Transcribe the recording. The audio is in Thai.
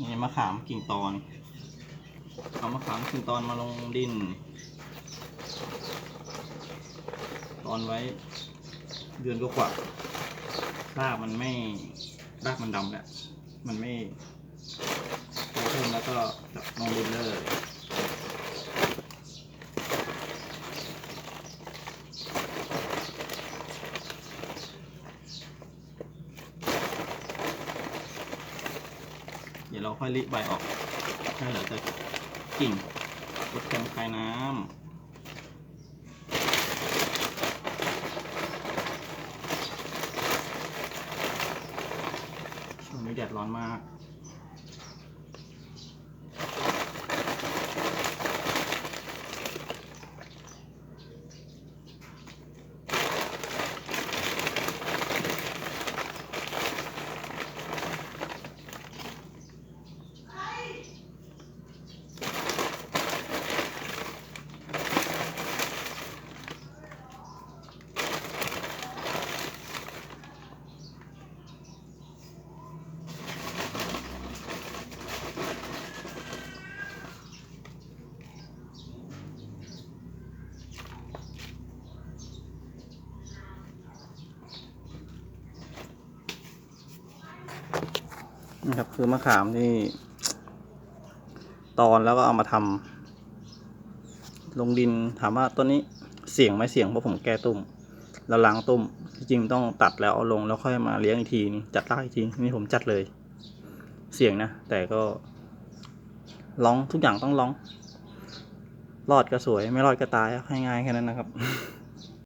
นี่มะขามกิ่งตอนเอามะขามกิ่งตอนมาลงดิน ตอนไว้เดือนก็กว่ารากมันไม่รากมันดำแล้ว มันไม่โตขึ้นแล้วก็ลงดินเลย ดี๋ยวเราค่อยรีใบออกให้เหลือแต่กิ่งลดการคายน้ำช่วงนี้แดดร้อนมาก นะครับ คือมะขามที่ ตอนแล้วก็เอามาทำลงดินถามว่าต้นนี้เสี่ยงไหมเสี่ยงเพราะผมแก้ตุ้มแล้วล้างตุ้มจริงต้องตัดแล้วเอาลงแล้วค่อยมาเลี้ยงอีกทีนึงจัดรากอีกทีนี่ผมจัดเลย เสี่ยงนะ แต่ก็ลองทุกอย่างต้องลอง รอดก็สวยไม่รอดก็ตายง่ายแค่นั้นนะครับ